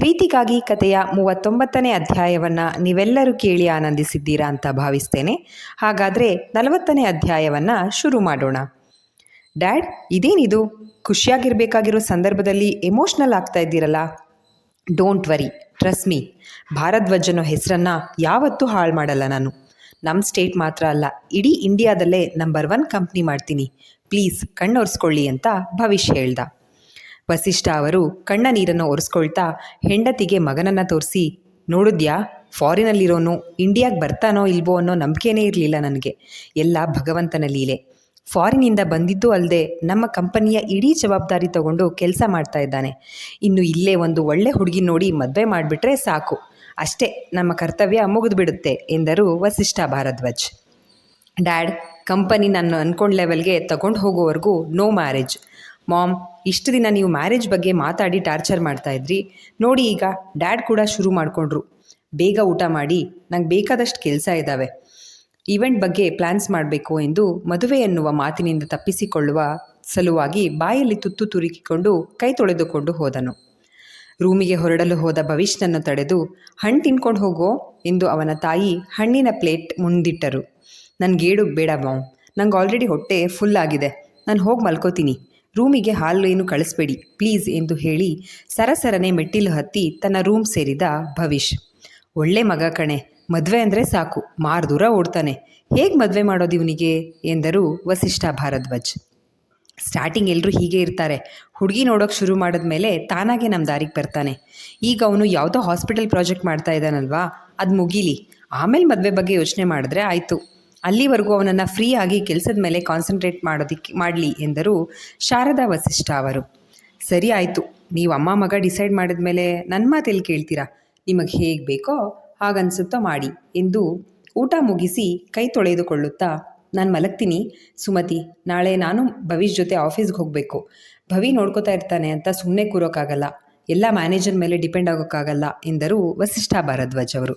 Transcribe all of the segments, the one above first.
ಪ್ರೀತಿಗಾಗಿ ಕಥೆಯ ಮೂವತ್ತೊಂಬತ್ತನೇ ಅಧ್ಯಾಯವನ್ನು ನೀವೆಲ್ಲರೂ ಕೇಳಿ ಆನಂದಿಸಿದ್ದೀರಾ ಅಂತ ಭಾವಿಸ್ತೇನೆ. ಹಾಗಾದರೆ ನಲವತ್ತನೇ ಅಧ್ಯಾಯವನ್ನು ಶುರು ಮಾಡೋಣ. ಡ್ಯಾಡ್, ಇದೇನಿದು? ಖುಷಿಯಾಗಿರಬೇಕಾಗಿರೋ ಸಂದರ್ಭದಲ್ಲಿ ಎಮೋಷ್ನಲ್ ಆಗ್ತಾ ಇದ್ದೀರಲ್ಲ. Don't worry, trust me. ಭಾರದ್ವಜನ ಹೆಸರನ್ನು ಯಾವತ್ತೂ ಹಾಳು ಮಾಡಲ್ಲ ನಾನು. ನಮ್ಮ ಸ್ಟೇಟ್ ಮಾತ್ರ ಅಲ್ಲ, ಇಡೀ ಇಂಡಿಯಾದಲ್ಲೇ ನಂಬರ್ ಒನ್ ಕಂಪ್ನಿ ಮಾಡ್ತೀನಿ. ಪ್ಲೀಸ್ ಕಣ್ಣೊರೆಸ್ಕೊಳ್ಳಿ ಅಂತ ಭವಿಷ್ಯ ಹೇಳ್ದ. ವಸಿಷ್ಠ ಅವರು ಕಣ್ಣ ನೀರನ್ನು ಒರೆಸ್ಕೊಳ್ತಾ ಹೆಂಡತಿಗೆ ಮಗನನ್ನು ತೋರಿಸಿ, ನೋಡಿದ್ಯಾ, ಫಾರಿನಲ್ಲಿರೋನು ಇಂಡಿಯಾಗೆ ಬರ್ತಾನೋ ಇಲ್ವೋ ಅನ್ನೋ ನಂಬಿಕೆನೇ ಇರಲಿಲ್ಲ ನನಗೆ. ಎಲ್ಲ ಭಗವಂತನ ಲೀಲೆ. ಫಾರಿನಿಂದ ಬಂದಿದ್ದು ಅಲ್ಲದೆ ನಮ್ಮ ಕಂಪನಿಯ ಇಡೀ ಜವಾಬ್ದಾರಿ ತಗೊಂಡು ಕೆಲಸ ಮಾಡ್ತಾ ಇದ್ದಾನೆ. ಇನ್ನು ಇಲ್ಲೇ ಒಂದು ಒಳ್ಳೆ ಹುಡುಗಿ ನೋಡಿ ಮದುವೆ ಮಾಡಿಬಿಟ್ರೆ ಸಾಕು. ಅಷ್ಟೇ, ನಮ್ಮ ಕರ್ತವ್ಯ ಮುಗಿದುಬಿಡುತ್ತೆ ಎಂದರು ವಸಿಷ್ಠ ಭಾರದ್ವಾಜ್. ಡ್ಯಾಡ್, ಕಂಪನಿ ನಾನು ಅನ್ಕೊಂಡ ಲೆವೆಲ್ಗೆ ತಗೊಂಡು ಹೋಗೋವರೆಗೂ ನೋ ಮ್ಯಾರೇಜ್. ಮಾಮ್ ಇಷ್ಟು ದಿನ ನೀವು ಮ್ಯಾರೇಜ್ ಬಗ್ಗೆ ಮಾತಾಡಿ ಟಾರ್ಚರ್ ಮಾಡ್ತಾ ಇದ್ರಿ. ನೋಡಿ ಈಗ ಡ್ಯಾಡ್ ಕೂಡ ಶುರು ಮಾಡಿಕೊಂಡ್ರು. ಬೇಗ ಊಟ ಮಾಡಿ, ನಂಗೆ ಬೇಕಾದಷ್ಟು ಕೆಲಸ ಇದ್ದಾವೆ ಈವೆಂಟ್ ಬಗ್ಗೆ ಪ್ಲ್ಯಾನ್ಸ್ ಮಾಡಬೇಕು ಎಂದು ಮದುವೆ ಎನ್ನುವ ಮಾತಿನಿಂದ ತಪ್ಪಿಸಿಕೊಳ್ಳುವ ಸಲುವಾಗಿ ಬಾಯಲ್ಲಿ ತುತ್ತು ತುರುಕಿಕೊಂಡು ಕೈ ತೊಳೆದುಕೊಂಡು ಹೋದನು. ರೂಮಿಗೆ ಹೊರಡಲು ಹೋದ ಭವಿಷ್ಯನನ್ನು ತಡೆದು ಹಣ್ಣು ತಿನ್ಕೊಂಡು ಹೋಗೋ ಎಂದು ಅವನ ತಾಯಿ ಹಣ್ಣಿನ ಪ್ಲೇಟ್ ಮುಂದಿಟ್ಟರು. ನನಗೇಡು ಬೇಡ ಮಾವ್ ನಂಗೆ ಆಲ್ರೆಡಿ ಹೊಟ್ಟೆ ಫುಲ್ ಆಗಿದೆ. ನಾನು ಹೋಗಿ ಮಲ್ಕೋತೀನಿ. ರೂಮಿಗೆ ಹಾಲು ಏನು ಕಳಿಸ್ಬೇಡಿ, ಪ್ಲೀಸ್ ಎಂದು ಹೇಳಿ ಸರಸರನೆ ಮೆಟ್ಟಿಲು ಹತ್ತಿ ತನ್ನ ರೂಮ್ ಸೇರಿದ ಭವಿಷ್. ಒಳ್ಳೆ ಮಗ ಕಣೆ, ಮದುವೆ ಅಂದರೆ ಸಾಕು, ಮಾರು ದೂರ ಓಡ್ತಾನೆ. ಹೇಗೆ ಮದುವೆ ಮಾಡೋದು ಇವನಿಗೆ? ಎಂದರು ವಸಿಷ್ಠ ಭಾರದ್ವಾಜ್. ಸ್ಟಾರ್ಟಿಂಗ್ ಎಲ್ಲರೂ ಹೀಗೆ ಇರ್ತಾರೆ, ಹುಡುಗಿ ನೋಡೋಕೆ ಶುರು ಮಾಡಿದ ಮೇಲೆ ತಾನಾಗೆ ನಮ್ಮ ದಾರಿಗೆ ಬರ್ತಾನೆ. ಈಗ ಅವನು ಯಾವುದೋ ಹಾಸ್ಪಿಟಲ್ ಪ್ರಾಜೆಕ್ಟ್ ಮಾಡ್ತಾ ಇದ್ದಾನಲ್ವಾ ಅದು ಮುಗೀಲಿ. ಆಮೇಲೆ ಮದುವೆ ಬಗ್ಗೆ ಯೋಚನೆ ಮಾಡಿದ್ರೆ ಆಯಿತು. ಅಲ್ಲಿವರೆಗೂ ಅವನನ್ನು ಫ್ರೀಯಾಗಿ ಕೆಲಸದ ಮೇಲೆ ಕಾನ್ಸಂಟ್ರೇಟ್ ಮಾಡೋದಕ್ಕೆ ಮಾಡಲಿ ಎಂದರು ಶಾರದಾ ವಸಿಷ್ಠ ಅವರು. ಸರಿ ಆಯಿತು, ನೀವು ಅಮ್ಮ ಮಗ ಡಿಸೈಡ್ ಮಾಡಿದ ಮೇಲೆ ನನ್ನ ಮಾತಲ್ಲಿ ಕೇಳ್ತೀರಾ? ನಿಮಗೆ ಹೇಗೆ ಬೇಕೋ ಹಾಗನ್ಸುತ್ತೋ ಮಾಡಿ ಎಂದು ಊಟ ಮುಗಿಸಿ ಕೈ ತೊಳೆದುಕೊಳ್ಳುತ್ತಾ ನಾನು ಮಲಗ್ತೀನಿ. ಸುಮತಿ, ನಾಳೆ ನಾನು ಭವಿಷ್ ಜೊತೆ ಆಫೀಸ್ಗೆ ಹೋಗಬೇಕು. ಭವಿ ನೋಡ್ಕೋತಾ ಇರ್ತಾನೆ ಅಂತ ಸುಮ್ಮನೆ ಕೂರೋಕ್ಕಾಗಲ್ಲ ಎಲ್ಲ ಮ್ಯಾನೇಜರ್ ಮೇಲೆ ಡಿಪೆಂಡ್ ಆಗೋಕ್ಕಾಗಲ್ಲ ಎಂದರು ವಸಿಷ್ಠ ಭಾರದ್ವಾಜ್ ಅವರು.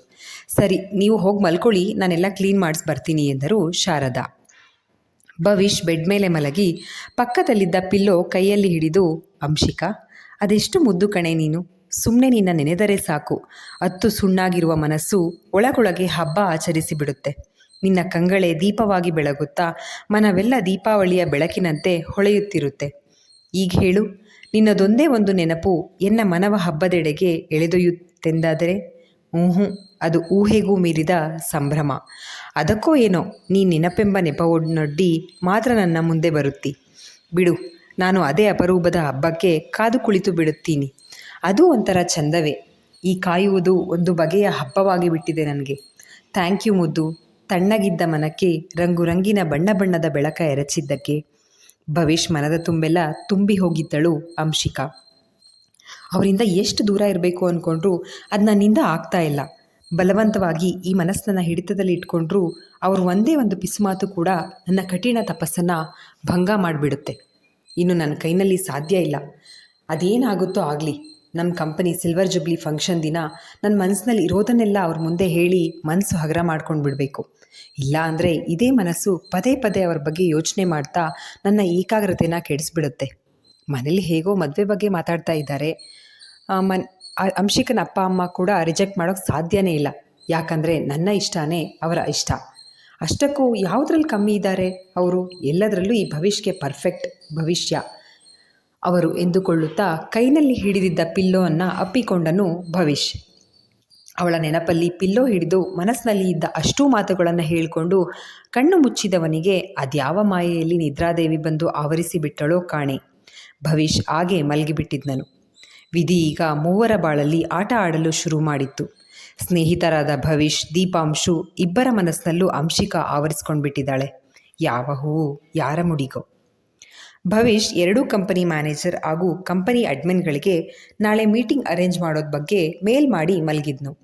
ಸರಿ, ನೀವು ಹೋಗಿ ಮಲ್ಕೊಳ್ಳಿ, ನಾನೆಲ್ಲ ಕ್ಲೀನ್ ಮಾಡಿಸಿ ಬರ್ತೀನಿ ಎಂದರು ಶಾರದಾ. ಭವಿಷ್ ಬೆಡ್ ಮೇಲೆ ಮಲಗಿ, ಪಕ್ಕದಲ್ಲಿದ್ದ ಪಿಲ್ಲೋ ಕೈಯಲ್ಲಿ ಹಿಡಿದು, ಅಂಶಿಕಾ, ಅದೆಷ್ಟು ಮುದ್ದು ಕಣೆ ನೀನು? ಸುಮ್ಮನೆ ನಿನ್ನ ನೆನೆದರೆ ಸಾಕು. ಅತ್ತು ಸುಣ್ಣಾಗಿರುವ ಮನಸ್ಸು ಒಳಗೊಳಗೆ ಹಬ್ಬ ಆಚರಿಸಿ ಬಿಡುತ್ತೆ. ನಿನ್ನ ಕಂಗಳೆ ದೀಪವಾಗಿ ಬೆಳಗುತ್ತಾ, ಮನವೆಲ್ಲ ದೀಪಾವಳಿಯ ಬೆಳಕಿನಂತೆ ಹೊಳೆಯುತ್ತಿರುತ್ತೆ. ಈಗ ಹೇಳು ನಿನ್ನದೊಂದೇ ಒಂದು ನೆನಪು ಎನ್ನ ಮನವ ಹಬ್ಬದೆಡೆಗೆ ಎಳೆದೊಯ್ಯುತ್ತೆಂದಾದರೆ ಹ್ಞೂ ಅದು ಊಹೆಗೂ ಮೀರಿದ ಸಂಭ್ರಮ. ಅದಕ್ಕೋ ಏನೋ, ನೀ ನೆನಪೆಂಬ ನೆಪವೊಡ್ನೊಡ್ಡಿ ಮಾತ್ರ ನನ್ನ ಮುಂದೆ ಬರುತ್ತಿ. ಬಿಡು, ನಾನು ಅದೇ ಅಪರೂಪದ ಹಬ್ಬಕ್ಕೆ ಕಾದು ಕುಳಿತು ಬಿಡುತ್ತೀನಿ. ಅದು ಒಂಥರ ಚಂದವೇ ಈ ಕಾಯುವುದು ಒಂದು ಬಗೆಯ ಹಬ್ಬವಾಗಿ ಬಿಟ್ಟಿದೆ ನನಗೆ. ಥ್ಯಾಂಕ್ ಯು ಮುದ್ದು. ತಣ್ಣಗಿದ್ದ ಮನಕ್ಕೆ ರಂಗು ರಂಗಿನ ಬಣ್ಣ ಬಣ್ಣದ ಬೆಳಕ ಎರಚಿದ್ದಕ್ಕೆ. ಭವಿಷ್ ಮನದ ತುಂಬೆಲ್ಲ ತುಂಬಿ ಹೋಗಿದ್ದಳು ಅಂಶಿಕಾ. ಅವರಿಂದ ಎಷ್ಟು ದೂರ ಇರಬೇಕು ಅಂದ್ಕೊಂಡ್ರು ಅದು ನನ್ನಿಂದ ಆಗ್ತಾ ಇಲ್ಲ. ಬಲವಂತವಾಗಿ ಈ ಮನಸ್ಸನ್ನು ಹಿಡಿತದಲ್ಲಿ ಇಟ್ಕೊಂಡ್ರೂ ಅವರು ಒಂದೇ ಒಂದು ಪಿಸುಮಾತು ಕೂಡ ನನ್ನ ಕಠಿಣ ತಪಸ್ಸನ್ನು ಭಂಗ ಮಾಡಿಬಿಡುತ್ತೆ. ಇನ್ನು ನನ್ನ ಕೈನಲ್ಲಿ ಸಾಧ್ಯ ಇಲ್ಲ. ಅದೇನಾಗುತ್ತೋ ಆಗಲಿ. ನಮ್ಮ ಕಂಪನಿ ಸಿಲ್ವರ್ ಜುಬ್ಲಿ ಫಂಕ್ಷನ್ ದಿನ ನನ್ನ ಮನಸ್ಸಿನಲ್ಲಿ ಇರೋದನ್ನೆಲ್ಲ ಅವ್ರ ಮುಂದೆ ಹೇಳಿ ಮನಸ್ಸು ಹಗರ ಮಾಡ್ಕೊಂಡು ಬಿಡಬೇಕು ಇಲ್ಲ ಅಂದರೆ ಇದೇ ಮನಸ್ಸು ಪದೇ ಪದೇ ಅವ್ರ ಬಗ್ಗೆ ಯೋಚನೆ ಮಾಡ್ತಾ ನನ್ನ ಏಕಾಗ್ರತೆನ ಕೆಡಿಸ್ಬಿಡುತ್ತೆ. ಮನೇಲಿ ಹೇಗೋ ಮದುವೆ ಬಗ್ಗೆ ಮಾತಾಡ್ತಾ ಇದ್ದಾರೆ. ಮನ್ ಅಂಶಿಕನ ಅಪ್ಪ, ಅಮ್ಮ ಕೂಡ ರಿಜೆಕ್ಟ್ ಮಾಡೋಕ್ಕೆ ಸಾಧ್ಯನೇ ಇಲ್ಲ. ಯಾಕಂದರೆ ನನ್ನ ಇಷ್ಟನೇ ಅವರ ಇಷ್ಟ. ಅಷ್ಟಕ್ಕೂ ಯಾವುದ್ರಲ್ಲಿ ಕಮ್ಮಿ ಇದ್ದಾರೆ? ಅವರು ಎಲ್ಲದರಲ್ಲೂ ಈ ಭವಿಷ್ಯಕ್ಕೆ ಪರ್ಫೆಕ್ಟ್ ಭವಿಷ್ಯ. ಅವರು ಎಂದುಕೊಳ್ಳುತ್ತಾ ಕೈನಲ್ಲಿ ಹಿಡಿದಿದ್ದ ಪಿಲ್ಲೋವನ್ನು ಅಪ್ಪಿಕೊಂಡನು ಭವಿಷ್. ಅವಳ ನೆನಪಲ್ಲಿ ಪಿಲ್ಲೋ ಹಿಡಿದು ಮನಸ್ಸಿನಲ್ಲಿ ಇದ್ದ ಅಷ್ಟೂ ಮಾತುಗಳನ್ನು ಹೇಳಿಕೊಂಡು ಕಣ್ಣು ಮುಚ್ಚಿದವನಿಗೆ, ಅದ್ಯಾವ ಮಾಯೆಯಲ್ಲಿ ನಿದ್ರಾದೇವಿ ಬಂದು ಆವರಿಸಿ ಬಿಟ್ಟಳೋ ಕಾಣೆ. ಭವಿಷ್ ಹಾಗೆ ಮಲಗಿಬಿಟ್ಟಿದ್ನನು. ವಿಧಿ ಈಗ ಮೂವರ ಬಾಳಲ್ಲಿ ಆಟ ಆಡಲು ಶುರು ಮಾಡಿತ್ತು. ಸ್ನೇಹಿತರಾದ ಭವಿಷ್, ದೀಪಾಂಶು ಇಬ್ಬರ ಮನಸ್ಸಿನಲ್ಲೂ ಅಂಶಿಕಾ ಆವರಿಸ್ಕೊಂಡ್ಬಿಟ್ಟಿದ್ದಾಳೆ. ಯಾವ ಹೂವು, ಯಾರ ಮುಡಿಗೋ. ಭವಿಷ್ ಎರಡೂ ಕಂಪನಿ ಮ್ಯಾನೇಜರ್ ಹಾಗೂ ಕಂಪನಿ ಅಡ್ಮಿನ್ಗಳಿಗೆ ನಾಳೆ ಮೀಟಿಂಗ್ ಅರೇಂಜ್ ಮಾಡೋದ್ ಬಗ್ಗೆ ಮೇಲ್ ಮಾಡಿ ಮಲಗಿದ್ನು.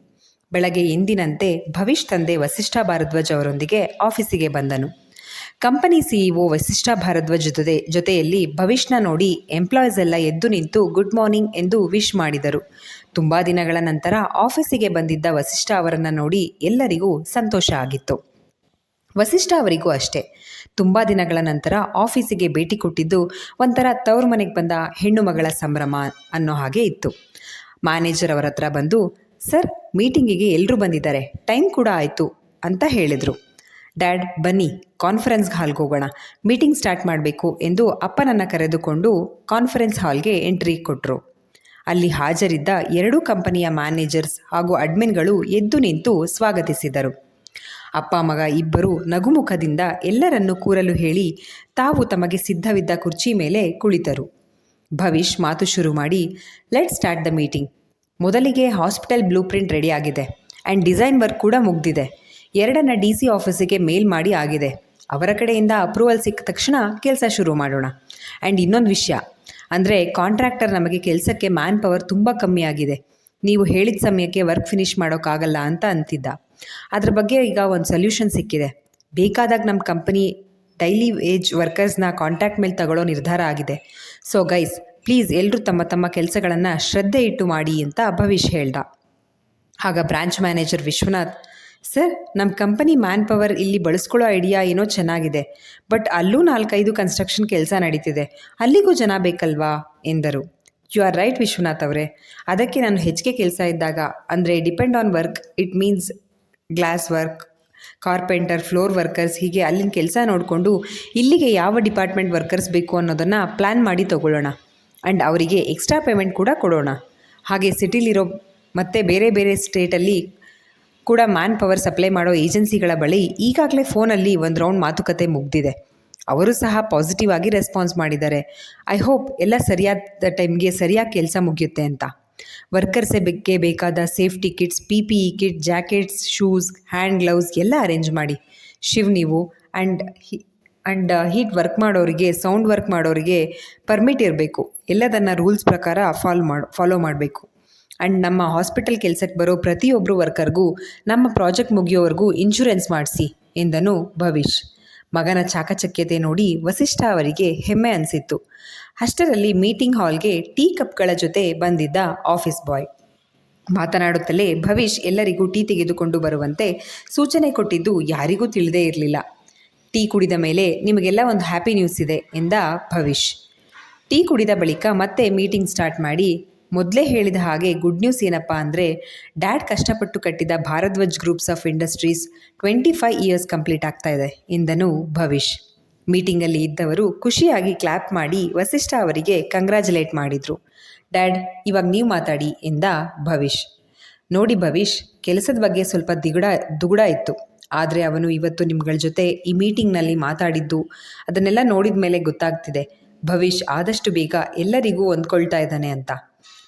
ಬೆಳಗ್ಗೆ ಎಂದಿನಂತೆ ಭವಿಷ್ ತಂದೆ ವಸಿಷ್ಠ ಭಾರದ್ವಾಜ್ ಅವರೊಂದಿಗೆ ಆಫೀಸಿಗೆ ಬಂದನು. ಕಂಪನಿ ಸಿಇಒ ವಸಿಷ್ಠ ಭಾರದ್ವಾಜ್ ಜೊತೆ, ಜೊತೆಯಲ್ಲಿ ಭವಿಷ್ನ ನೋಡಿ ಎಂಪ್ಲಾಯೀಸ್ ಎಲ್ಲ ಎದ್ದು ನಿಂತು ಗುಡ್ ಮಾರ್ನಿಂಗ್ ಎಂದು ವಿಶ್ ಮಾಡಿದರು. ತುಂಬ ದಿನಗಳ ನಂತರ ಆಫೀಸಿಗೆ ಬಂದಿದ್ದ ವಸಿಷ್ಠ ಅವರನ್ನು ನೋಡಿ ಎಲ್ಲರಿಗೂ ಸಂತೋಷ ಆಗಿತ್ತು. ವಸಿಷ್ಠ ಅವರಿಗೂ ಅಷ್ಟೇ. ತುಂಬ ದಿನಗಳ ನಂತರ ಆಫೀಸಿಗೆ ಭೇಟಿ ಕೊಟ್ಟಿದ್ದು ಒಂಥರ ತವ್ರ ಮನೆಗೆ ಬಂದ ಹೆಣ್ಣು ಮಗಳ ಸಂಭ್ರಮ ಅನ್ನೋ ಹಾಗೆ ಇತ್ತು. ಮ್ಯಾನೇಜರ್ ಅವರ ಹತ್ರ ಬಂದು, ಸರ್, ಮೀಟಿಂಗಿಗೆ ಎಲ್ಲರೂ ಬಂದಿದ್ದಾರೆ, ಟೈಮ್ ಕೂಡ ಆಯಿತು ಅಂತ ಹೇಳಿದರು. ಡ್ಯಾಡ್, ಬನ್ನಿ, ಕಾನ್ಫರೆನ್ಸ್ ಹಾಲ್ಗೆ ಹೋಗೋಣ. ಮೀಟಿಂಗ್ ಸ್ಟಾರ್ಟ್ ಮಾಡಬೇಕು ಎಂದು ಅಪ್ಪನನ್ನು ಕರೆದುಕೊಂಡು ಕಾನ್ಫರೆನ್ಸ್ ಹಾಲ್ಗೆ ಎಂಟ್ರಿ ಕೊಟ್ಟರು ಅಲ್ಲಿ ಹಾಜರಿದ್ದ ಎರಡೂ ಕಂಪನಿಯ ಮ್ಯಾನೇಜರ್ಸ್ ಹಾಗೂ ಅಡ್ಮಿನ್ಗಳು ಎದ್ದು ನಿಂತು ಸ್ವಾಗತಿಸಿದರು. ಅಪ್ಪ ಮಗ ಇಬ್ಬರು ನಗುಮುಖದಿಂದ ಎಲ್ಲರನ್ನೂ ಕೂರಲು ಹೇಳಿ ತಾವು ತಮಗೆ ಸಿದ್ಧವಿದ್ದ ಕುರ್ಚಿ ಮೇಲೆ ಕುಳಿತರು. ಭವಿಷ್ ಮಾತು ಶುರು ಮಾಡಿ ಲೆಟ್ ಸ್ಟಾರ್ಟ್ ದ ಮೀಟಿಂಗ್ ಮೊದಲಿಗೆ ಹಾಸ್ಪಿಟಲ್ ಬ್ಲೂ ಪ್ರಿಂಟ್ ರೆಡಿ ಆಗಿದೆ ಆ್ಯಂಡ್ ಡಿಸೈನ್ ವರ್ಕ್ ಕೂಡ ಮುಗ್ದಿದೆ. ಎರಡನ್ನ ಡಿ ಸಿ ಆಫೀಸಿಗೆ ಮೇಲ್ ಮಾಡಿ ಆಗಿದೆ. ಅವರ ಕಡೆಯಿಂದ ಅಪ್ರೂವಲ್ ಸಿಕ್ಕ ತಕ್ಷಣ ಕೆಲಸ ಶುರು ಮಾಡೋಣ. ಆ್ಯಂಡ್ ಇನ್ನೊಂದು ವಿಷಯ. ಅಂದರೆ ಕಾಂಟ್ರಾಕ್ಟರ್ ನಮಗೆ ಕೆಲಸಕ್ಕೆ ಮ್ಯಾನ್ ಪವರ್ ತುಂಬ ಕಮ್ಮಿ ಆಗಿದೆ. ನೀವು ಹೇಳಿದ ಸಮಯಕ್ಕೆ ವರ್ಕ್ ಫಿನಿಷ್ ಮಾಡೋಕ್ಕಾಗಲ್ಲ ಅಂತ ಅಂತಿದ್ದ. ಅದ್ರ ಬಗ್ಗೆ ಈಗ ಒಂದು ಸೊಲ್ಯೂಷನ್ ಸಿಕ್ಕಿದೆ. ಬೇಕಾದಾಗ ನಮ್ಮ ಕಂಪನಿ ಡೈಲಿ ವೇಜ್ ವರ್ಕರ್ಸ್ನ ಕಾಂಟ್ಯಾಕ್ಟ್ ಮೇಲೆ ತಗೊಳ್ಳೋ ನಿರ್ಧಾರ ಆಗಿದೆ. ಸೊ ಗೈಸ್ ಪ್ಲೀಸ್ ಎಲ್ಲರೂ ತಮ್ಮ ತಮ್ಮ ಕೆಲಸಗಳನ್ನು ಶ್ರದ್ಧೆ ಇಟ್ಟು ಮಾಡಿ ಅಂತ ಭವಿಷ್ ಹೇಳ್ದ. ಆಗ ಬ್ರಾಂಚ್ ಮ್ಯಾನೇಜರ್ ವಿಶ್ವನಾಥ್ ಸರ್ ನಮ್ಮ ಕಂಪನಿ ಮ್ಯಾನ್ ಪವರ್ ಇಲ್ಲಿ ಬಳಸ್ಕೊಳ್ಳೋ ಐಡಿಯಾ ಏನೋ ಚೆನ್ನಾಗಿದೆ ಬಟ್ ಅಲ್ಲೂ ನಾಲ್ಕೈದು ಕನ್ಸ್ಟ್ರಕ್ಷನ್ ಕೆಲಸ ನಡೀತಿದೆ. ಅಲ್ಲಿಗೂ ಜನ ಬೇಕಲ್ವಾ? ಎಂದರು. ಯು ಆರ್ ರೈಟ್ ವಿಶ್ವನಾಥ್ ಅವರೇ. ಅದಕ್ಕೆ ನಾನು ಹೆಚ್ಚಿಗೆ ಕೆಲಸ ಇದ್ದಾಗ, ಅಂದರೆ depend on work it means glass work carpenter floor workers ಹೀಗೆ ಅಲ್ಲಿನ ಕೆಲಸ ನೋಡಿಕೊಂಡು ಇಲ್ಲಿಗೆ ಯಾವ ಡಿಪಾರ್ಟ್ಮೆಂಟ್ ವರ್ಕರ್ಸ್ ಬೇಕು ಅನ್ನೋದನ್ನು ಪ್ಲ್ಯಾನ್ ಮಾಡಿ ತಗೊಳ್ಳೋಣ. ಆ್ಯಂಡ್ ಅವರಿಗೆ ಎಕ್ಸ್ಟ್ರಾ ಪೇಮೆಂಟ್ ಕೂಡ ಕೊಡೋಣ. ಹಾಗೆ ಸಿಟಿಲಿರೋ ಮತ್ತು ಬೇರೆ ಬೇರೆ ಸ್ಟೇಟಲ್ಲಿ ಕೂಡ ಮ್ಯಾನ್ ಪವರ್ ಸಪ್ಲೈ ಮಾಡೋ ಏಜೆನ್ಸಿಗಳ ಬಳಿ ಈಗಾಗಲೇ ಫೋನಲ್ಲಿ ಒಂದು ರೌಂಡ್ ಮಾತುಕತೆ ಮುಗ್ದಿದೆ. ಅವರು ಸಹ ಪಾಸಿಟಿವ್ ಆಗಿ ರೆಸ್ಪಾನ್ಸ್ ಮಾಡಿದ್ದಾರೆ. ಐ ಹೋಪ್ ಎಲ್ಲ ಸರಿಯಾದ ಟೈಮ್ಗೆ ಸರಿಯಾಗಿ ಕೆಲಸ ಮುಗಿಯುತ್ತೆ ಅಂತ. ವರ್ಕರ್ಸೇ ಬಗ್ಗೆ ಬೇಕಾದ safety kits P P E kit, jackets, shoes, hand gloves ಎಲ್ಲ ಅರೇಂಜ್ ಮಾಡಿ. ಶಿವ್ ನೀವು ಆ್ಯಂಡ್ ಆ್ಯಂಡ್ ಹೀಟ್ ವರ್ಕ್ ಮಾಡೋರಿಗೆ, ಸೌಂಡ್ ವರ್ಕ್ ಮಾಡೋರಿಗೆ ಪರ್ಮಿಟ್ ಇರಬೇಕು. ಎಲ್ಲದನ್ನು ರೂಲ್ಸ್ ಪ್ರಕಾರ ಫಾಲೋ ಮಾಡಿ, ಫಾಲೋ ಮಾಡಬೇಕು. ಆ್ಯಂಡ್ ನಮ್ಮ ಹಾಸ್ಪಿಟಲ್ ಕೆಲಸಕ್ಕೆ ಬರೋ ಪ್ರತಿಯೊಬ್ಬರು ವರ್ಕರ್ಗೂ, ನಮ್ಮ ಪ್ರಾಜೆಕ್ಟ್ ಮುಗಿಯೋವರೆಗೂ ಇನ್ಶೂರೆನ್ಸ್ ಮಾಡಿಸಿ ಎಂದನು ಭವಿಷ್ ಮಗನ ಚಾಕಚಕ್ಯತೆ ನೋಡಿ ವಸಿಷ್ಠ ಅವರಿಗೆ ಹೆಮ್ಮೆ ಅನಿಸಿತ್ತು. ಅಷ್ಟರಲ್ಲಿ ಮೀಟಿಂಗ್ ಹಾಲ್ಗೆ ಟೀ ಕಪ್ಗಳ ಜೊತೆ ಬಂದಿದ್ದ ಆಫೀಸ್ ಬಾಯ್ ಮಾತನಾಡುತ್ತಲೇ ಭವಿಷ್ ಎಲ್ಲರಿಗೂ ಟೀ ತೆಗೆದುಕೊಂಡು ಬರುವಂತೆ ಸೂಚನೆ ಕೊಟ್ಟಿದ್ದು ಯಾರಿಗೂ ತಿಳಿದೇ ಇರಲಿಲ್ಲ. ಟೀ ಕುಡಿದ ಮೇಲೆ ನಿಮಗೆಲ್ಲ ಒಂದು ಹ್ಯಾಪಿ ನ್ಯೂಸ್ ಇದೆ ಎಂದ ಭವಿಷ್. ಟೀ ಕುಡಿದ ಬಳಿಕ ಮತ್ತೆ ಮೀಟಿಂಗ್ ಸ್ಟಾರ್ಟ್ ಮಾಡಿ ಮೊದಲೇ ಹೇಳಿದ ಹಾಗೆ ಗುಡ್ ನ್ಯೂಸ್ ಏನಪ್ಪ ಅಂದರೆ ಡ್ಯಾಡ್ ಕಷ್ಟಪಟ್ಟು ಕಟ್ಟಿದ Bharadwaj groups of industries twenty five years complete ಆಗ್ತಾ ಇದೆ. ಎಂದನು ಭವಿಷ್ ಮೀಟಿಂಗಲ್ಲಿ ಇದ್ದವರು ಖುಷಿಯಾಗಿ ಕ್ಲ್ಯಾಪ್ ಮಾಡಿ ವಸಿಷ್ಠ ಅವರಿಗೆ ಕಂಗ್ರ್ಯಾಚುಲೇಟ್ ಮಾಡಿದರು. ಡ್ಯಾಡ್ ಇವಾಗ ನೀವು ಮಾತಾಡಿ ಎಂದ ಭವಿಷ್ ನೋಡಿ ಭವಿಷ್ ಕೆಲಸದ ಬಗ್ಗೆ ಸ್ವಲ್ಪ ದಿಗುಡ, ದುಗುಡ ಇತ್ತು. ಆದರೆ ಅವನು ಇವತ್ತು ನಿಮ್ಗಳ ಜೊತೆ ಈ ಮೀಟಿಂಗ್ನಲ್ಲಿ ಮಾತಾಡಿದ್ದು ಅದನ್ನೆಲ್ಲ ನೋಡಿದ ಮೇಲೆ ಗೊತ್ತಾಗ್ತಿದೆ. ಭವಿಷ್ ಆದಷ್ಟು ಬೇಗ ಎಲ್ಲರಿಗೂ ಹೊಂದ್ಕೊಳ್ತಾ ಇದ್ದಾನೆ ಅಂತ.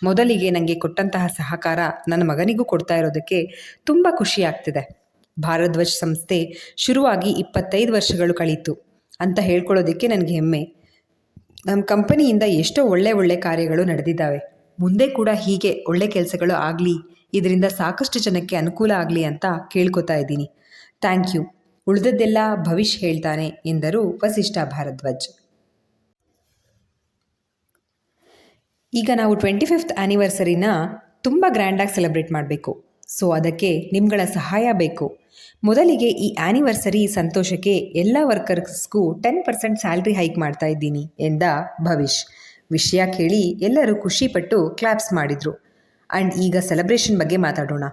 ಮೊದಲಿಗೆ ನನಗೆ ಕೊಟ್ಟಂತಹ ಸಹಕಾರ ನನ್ನ ಮಗನಿಗೂ ಕೊಡ್ತಾ ಇರೋದಕ್ಕೆ ತುಂಬ ಖುಷಿ ಆಗ್ತಿದೆ. ಭಾರದ್ವಾಜ್ ಸಂಸ್ಥೆ ಶುರುವಾಗಿ ಇಪ್ಪತ್ತೈದು ವರ್ಷಗಳು ಕಳೀತು ಅಂತ ಹೇಳ್ಕೊಳ್ಳೋದಕ್ಕೆ ನನಗೆ ಹೆಮ್ಮೆ. ನಮ್ಮ ಕಂಪನಿಯಿಂದ ಎಷ್ಟೋ ಒಳ್ಳೆ ಒಳ್ಳೆ ಕಾರ್ಯಗಳು ನಡೆದಿದ್ದಾವೆ. ಮುಂದೆ ಕೂಡ ಹೀಗೆ ಒಳ್ಳೆ ಕೆಲಸಗಳು ಆಗಲಿ, ಇದರಿಂದ ಸಾಕಷ್ಟು ಜನಕ್ಕೆ ಅನುಕೂಲ ಆಗಲಿ ಅಂತ ಕೇಳ್ಕೊತಾ ಇದ್ದೀನಿ. Thank you. ಉಳಿದದ್ದೆಲ್ಲ ಭವಿಷ್ಯ ಹೇಳ್ತಾನೆ ಎಂದರು ವಸಿಷ್ಠ ಭಾರದ್ವಾಜ್ ಈಗ ನಾವು ಟ್ವೆಂಟಿ ಫಿಫ್ತ್ ಆ್ಯನಿವರ್ಸರಿನ ತುಂಬ ಗ್ರ್ಯಾಂಡಾಗಿ ಸೆಲೆಬ್ರೇಟ್ ಮಾಡಬೇಕು. ಸೊ ಅದಕ್ಕೆ ನಿಮ್ಗಳ ಸಹಾಯ ಬೇಕು. ಮೊದಲಿಗೆ ಈ ಆ್ಯನಿವರ್ಸರಿ ಸಂತೋಷಕ್ಕೆ ಎಲ್ಲ ವರ್ಕರ್ಸ್ಗೂ ಟೆನ್ ಪರ್ಸೆಂಟ್ ಸ್ಯಾಲ್ರಿ ಹೈಕ್ ಮಾಡ್ತಾ ಇದ್ದೀನಿ ಎಂದ ಭವಿಷ್ ವಿಷಯ ಕೇಳಿ ಎಲ್ಲರೂ ಖುಷಿಪಟ್ಟು ಕ್ಲಾಪ್ಸ್ ಮಾಡಿದರು. ಆ್ಯಂಡ್ ಈಗ ಸೆಲೆಬ್ರೇಷನ್ ಬಗ್ಗೆ ಮಾತಾಡೋಣ.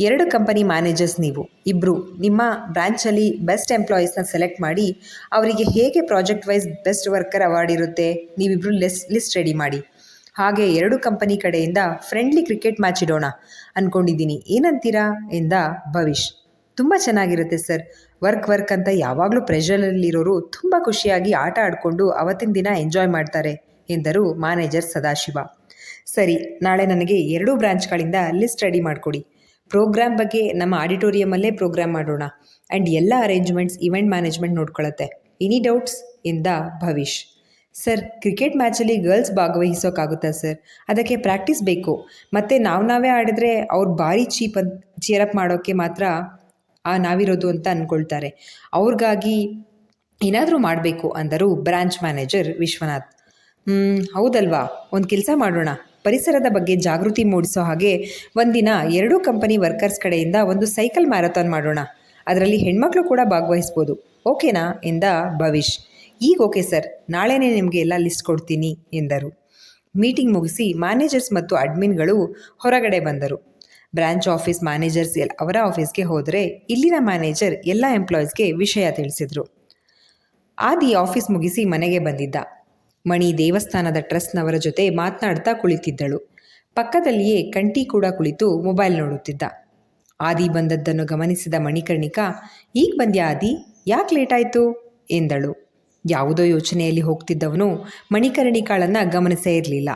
ಎರಡು ಕಂಪನಿ ಮ್ಯಾನೇಜರ್ಸ್ ನೀವು. ಇಬ್ಬರು ನಿಮ್ಮ ಬ್ರ್ಯಾಂಚಲ್ಲಿ ಬೆಸ್ಟ್ ಎಂಪ್ಲಾಯೀಸ್ನ ಸೆಲೆಕ್ಟ್ ಮಾಡಿ, ಅವರಿಗೆ ಹೇಗೆ project wise best worker award ಇರುತ್ತೆ ನೀವಿಬ್ಬರು ಲಿಸ್ ಲಿಸ್ಟ್ ರೆಡಿ ಮಾಡಿ. ಹಾಗೆ ಎರಡು ಕಂಪನಿ ಕಡೆಯಿಂದ ಫ್ರೆಂಡ್ಲಿ ಕ್ರಿಕೆಟ್ ಮ್ಯಾಚ್ ಇಡೋಣ ಅಂದ್ಕೊಂಡಿದ್ದೀನಿ ಏನಂತೀರಾ? ಎಂದ ಭವಿಷ್ ತುಂಬ ಚೆನ್ನಾಗಿರುತ್ತೆ ಸರ್. ವರ್ಕ್ ವರ್ಕ್ ಅಂತ ಯಾವಾಗಲೂ ಪ್ರೆಷರಲ್ಲಿರೋರು ತುಂಬ ಖುಷಿಯಾಗಿ ಆಟ ಆಡಿಕೊಂಡು ಅವತ್ತಿನ ದಿನ ಎಂಜಾಯ್ ಮಾಡ್ತಾರೆ ಎಂದರು ಮ್ಯಾನೇಜರ್ ಸದಾಶಿವ. ಸರಿ, ನಾಳೆ ನನಗೆ ಎರಡೂ ಬ್ರಾಂಚ್ಗಳಿಂದ ಲಿಸ್ಟ್ ರೆಡಿ ಮಾಡಿಕೊಡಿ. ಪ್ರೋಗ್ರಾಮ್ ಬಗ್ಗೆ ನಮ್ಮ ಆಡಿಟೋರಿಯಮಲ್ಲೇ ಪ್ರೋಗ್ರಾಮ್ ಮಾಡೋಣ. ಆ್ಯಂಡ್ ಎಲ್ಲ ಅರೇಂಜ್ಮೆಂಟ್ಸ್ ಇವೆಂಟ್ ಮ್ಯಾನೇಜ್ಮೆಂಟ್ ನೋಡ್ಕೊಳ್ಳುತ್ತೆ ಎನಿ ಡೌಟ್ಸ್ ಎಂದ ಭವಿಷ್ ಸರ್, ಕ್ರಿಕೆಟ್ ಮ್ಯಾಚಲ್ಲಿ ಗರ್ಲ್ಸ್ ಭಾಗವಹಿಸೋಕ್ಕಾಗುತ್ತಾ ಸರ್? ಅದಕ್ಕೆ ಪ್ರಾಕ್ಟೀಸ್ ಬೇಕು. ಮತ್ತು ನಾವು ನಾವೇ ಆಡಿದ್ರೆ ಅವ್ರು ಭಾರಿ ಚೀಪ್ ಅಂತ ಚಿಯರಪ್ ಮಾಡೋಕ್ಕೆ ಮಾತ್ರ ಆ ನಾವಿರೋದು ಅಂತ ಅಂದ್ಕೊಳ್ತಾರೆ ಅವ್ರಿಗಾಗಿ ಏನಾದರೂ ಮಾಡಬೇಕು ಅಂದರು ಬ್ರಾಂಚ್ ಮ್ಯಾನೇಜರ್ ವಿಶ್ವನಾಥ್. ಹ್ಞೂ ಹೌದಲ್ವಾ? ಒಂದು ಕೆಲಸ ಮಾಡೋಣ. ಪರಿಸರದ ಬಗ್ಗೆ ಜಾಗೃತಿ ಮೂಡಿಸೋ ಹಾಗೆ ಒಂದಿನ ಎರಡೂ ಕಂಪನಿ ವರ್ಕರ್ಸ್ ಕಡೆಯಿಂದ ಒಂದು ಸೈಕಲ್ ಮ್ಯಾರಥಾನ್ ಮಾಡೋಣ. ಅದರಲ್ಲಿ ಹೆಣ್ಮಕ್ಳು ಕೂಡ ಭಾಗವಹಿಸ್ಬೋದು. ಓಕೆನಾ? ಎಂದ ಭವಿಷ್ ಈಗ ಓಕೆ ಸರ್, ನಾಳೆನೇ ನಿಮಗೆ ಎಲ್ಲ ಲಿಸ್ಟ್ ಕೊಡ್ತೀನಿ ಎಂದರು. ಮೀಟಿಂಗ್ ಮುಗಿಸಿ ಮ್ಯಾನೇಜರ್ಸ್ ಮತ್ತು ಅಡ್ಮಿನ್ಗಳು ಹೊರಗಡೆ ಬಂದರು. ಬ್ರಾಂಚ್ ಆಫೀಸ್ ಮ್ಯಾನೇಜರ್ಸ್ ಎಲ್, ಅವರ ಆಫೀಸ್ಗೆ ಹೋದರೆ ಇಲ್ಲಿನ ಮ್ಯಾನೇಜರ್ ಎಲ್ಲ ಎಂಪ್ಲಾಯೀಸ್ಗೆ ವಿಷಯ ತಿಳಿಸಿದರು. ಆದಿ ಆಫೀಸ್ ಮುಗಿಸಿ ಮನೆಗೆ ಬಂದಿದ್ದ. ಮಣಿ ದೇವಸ್ಥಾನದ ಟ್ರಸ್ಟ್ನವರ ಜೊತೆ ಮಾತನಾಡ್ತಾ ಕುಳಿತಿದ್ದಳು. ಪಕ್ಕದಲ್ಲಿಯೇ ಕಂಟಿ ಕೂಡ ಕುಳಿತು ಮೊಬೈಲ್ ನೋಡುತ್ತಿದ್ದ. ಆದಿ ಬಂದದ್ದನ್ನು ಗಮನಿಸಿದ ಮಣಿಕರ್ಣಿಕಾ, ಈಗ ಬಂದ್ಯಾ ಆದಿ? ಯಾಕೆ ಲೇಟಾಯಿತು ಎಂದಳು. ಯಾವುದೋ ಯೋಚನೆಯಲ್ಲಿ ಹೋಗ್ತಿದ್ದವನು ಮಣಿಕರ್ಣಿಕಾಳನ್ನು ಗಮನಿಸೇ ಇರಲಿಲ್ಲ.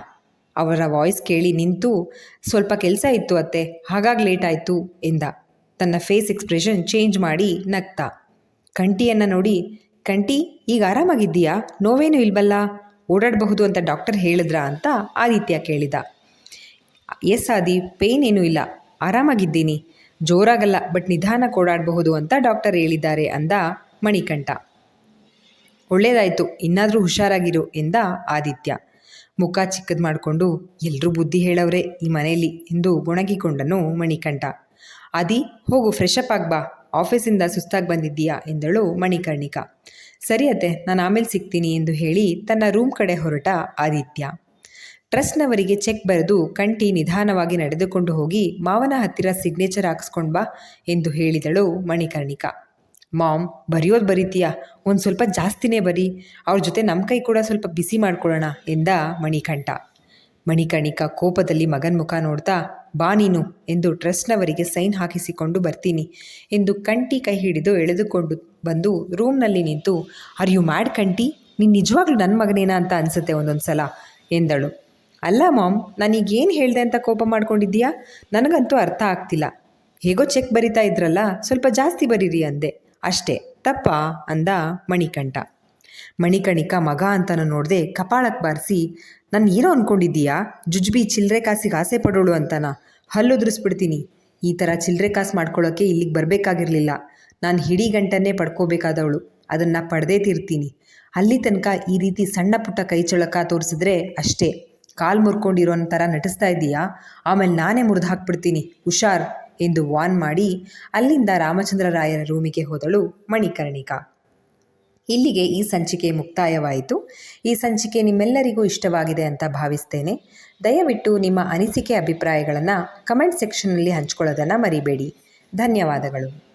ಅವರ ವಾಯ್ಸ್ ಕೇಳಿ ನಿಂತು, ಸ್ವಲ್ಪ ಕೆಲಸ ಇತ್ತು ಅತ್ತೆ, ಹಾಗಾಗಿ ಲೇಟ್ ಆಯಿತು ಎಂದ. ತನ್ನ ಫೇಸ್ ಎಕ್ಸ್ಪ್ರೆಷನ್ ಚೇಂಜ್ ಮಾಡಿ ನಗ್ತ. ಕಂಟಿಯನ್ನು ನೋಡಿ ಕಂಟಿ ಈಗ ಆರಾಮಾಗಿದ್ದೀಯಾ? ನೋವೇನು ಇಲ್ವಲ್ಲ? ಓಡಾಡಬಹುದು ಅಂತ ಡಾಕ್ಟರ್ ಹೇಳಿದ್ರಾ? ಅಂತ ಆ ರೀತಿಯ ಕೇಳಿದ. ಎಸ್ ಆದಿ ಪೇನ್ ಏನೂ ಇಲ್ಲ. ಆರಾಮಾಗಿದ್ದೀನಿ. ಜೋರಾಗಲ್ಲ ಬಟ್ ನಿಧಾನಕ್ಕೆ ಓಡಾಡಬಹುದು ಅಂತ ಡಾಕ್ಟರ್ ಹೇಳಿದ್ದಾರೆ ಅಂದ ಮಣಿಕಂಠ. ಒಳ್ಳೇದಾಯಿತು, ಇನ್ನಾದರೂ ಹುಷಾರಾಗಿರು ಎಂದ ಆದಿತ್ಯ. ಮುಖ ಚಿಕ್ಕದು ಮಾಡಿಕೊಂಡು ಎಲ್ಲರೂ ಬುದ್ಧಿ ಹೇಳವ್ರೆ, ಈ ಮನೆಯಲ್ಲಿ ಎಂದು ಗೊಣಗಿಕೊಂಡನು ಮಣಿಕಂಠ. ಆದಿ, ಹೋಗು ಫ್ರೆಶ್ ಅಪ್ ಆಗ್ಬಾ ಆಫೀಸಿಂದ ಸುಸ್ತಾಗಿ ಬಂದಿದ್ದೀಯಾ ಎಂದಳು ಮಣಿಕರ್ಣಿಕಾ. ಸರಿ ಅತ್ತೆ, ನಾನು ಆಮೇಲೆ ಸಿಗ್ತೀನಿ ಎಂದು ಹೇಳಿ ತನ್ನ ರೂಮ್ ಕಡೆ ಹೊರಟ ಆದಿತ್ಯ. ಟ್ರಸ್ಟ್ನವರಿಗೆ ಚೆಕ್ ಬರೆದು ಕಂಟಿ ನಿಧಾನವಾಗಿ ನಡೆದುಕೊಂಡು ಹೋಗಿ ಮಾವನ ಹತ್ತಿರ ಸಿಗ್ನೇಚರ್ ಹಾಕ್ಸ್ಕೊಂಡು ಬಾ ಎಂದು ಹೇಳಿದಳು ಮಣಿಕರ್ಣಿಕಾ. ಮಾಮ್, ಬರೆಯೋದು ಬರೀತೀಯಾ? ಒಂದು ಸ್ವಲ್ಪ ಜಾಸ್ತಿನೇ ಬರಿ. ಅವ್ರ ಜೊತೆ ನಮ್ಮ ಕೈ ಕೂಡ ಸ್ವಲ್ಪ ಬಿಸಿ ಮಾಡ್ಕೊಳ್ಳೋಣ ಎಂದ ಮಣಿಕಂಠ. ಮಣಿಕಣಿಕ ಕೋಪದಲ್ಲಿ ಮಗನ ಮುಖ ನೋಡ್ತಾ, ಬಾ ನೀನು ಎಂದು ಟ್ರಸ್ಟ್ನವರಿಗೆ ಸೈನ್ ಹಾಕಿಸಿಕೊಂಡು ಬರ್ತೀನಿ ಎಂದು ಕಂಟಿ ಕೈ ಹಿಡಿದು ಎಳೆದುಕೊಂಡು ಬಂದು ರೂಮ್ನಲ್ಲಿ ನಿಂತು, ಆರ್ ಯು ಮ್ಯಾಡ್ ಕಂಟಿ ನೀನು ನಿಜವಾಗ್ಲೂ ನನ್ನ ಮಗನೇನಾ ಅಂತ ಅನಿಸುತ್ತೆ ಒಂದೊಂದು ಸಲ ಎಂದಳು. ಅಲ್ಲ ಮಾಮ್ ನಾನೀಗೇನು ಹೇಳಿದೆ ಅಂತ ಕೋಪ ಮಾಡ್ಕೊಂಡಿದ್ದೀಯಾ? ನನಗಂತೂ ಅರ್ಥ ಆಗ್ತಿಲ್ಲ. ಹೇಗೋ ಚೆಕ್ ಬರಿತಾ ಇದ್ರಲ್ಲ, ಸ್ವಲ್ಪ ಜಾಸ್ತಿ ಬರೀರಿ ಅಂದೆ. ಅಷ್ಟೇ. ತಪ್ಪ? ಅಂದ ಮಣಿಕಂಠ. ಮಣಿಕಣಿಕ ಮಗ ಅಂತನ ನೋಡದೆ ಕಪಾಳಕ್ಕೆ ಬಾರಿಸಿ, ನಾನು ಏನೋ ಅಂದ್ಕೊಂಡಿದ್ದೀಯಾ ಜುಜ್ಬಿ ಚಿಲ್ಲರೆ ಕಾಸಿಗೆ ಆಸೆ ಪಡೋಳು ಅಂತನ. ಹಲ್ಲುದ್ರಿಸ್ಬಿಡ್ತೀನಿ ಈ ಥರ ಚಿಲ್ಲರೆ ಕಾಸು ಮಾಡ್ಕೊಳ್ಳೋಕ್ಕೆ ಇಲ್ಲಿಗೆ ಬರಬೇಕಾಗಿರಲಿಲ್ಲ. ನಾನು ಹಿಡಿ ಗಂಟನ್ನೇ ಪಡ್ಕೋಬೇಕಾದವಳು. ಅದನ್ನು ಪಡೆದೇ ತೀರ್ತೀನಿ. ಅಲ್ಲಿ ತನಕ ಈ ರೀತಿ ಸಣ್ಣ ಪುಟ್ಟ ಕೈ ಚಳಕ ತೋರಿಸಿದ್ರೆ ಅಷ್ಟೇ. ಕಾಲು ಮುರ್ಕೊಂಡಿರೋ ಥರ ನಟಿಸ್ತಾ ಇದ್ದೀಯಾ? ಆಮೇಲೆ ನಾನೇ ಮುರಿದು ಹಾಕ್ಬಿಡ್ತೀನಿ. ಹುಷಾರ್. ಎಂದು ವಾನ್ ಮಾಡಿ ಅಲ್ಲಿಂದ ರಾಮಚಂದ್ರ ರಾಯರ ರೂಮಿಗೆ ಹೋದಳು ಮಣಿಕರ್ಣಿಕಾ. ಇಲ್ಲಿಗೆ ಈ ಸಂಚಿಕೆ ಮುಕ್ತಾಯವಾಯಿತು. ಈ ಸಂಚಿಕೆ ನಿಮ್ಮೆಲ್ಲರಿಗೂ ಇಷ್ಟವಾಗಿದೆ ಅಂತ ಭಾವಿಸ್ತೇನೆ. ದಯವಿಟ್ಟು ನಿಮ್ಮ ಅನಿಸಿಕೆ ಅಭಿಪ್ರಾಯಗಳನ್ನು ಕಮೆಂಟ್ ಸೆಕ್ಷನ್ನಲ್ಲಿ ಹಂಚ್ಕೊಳ್ಳೋದನ್ನು ಮರಿಬೇಡಿ. ಧನ್ಯವಾದಗಳು.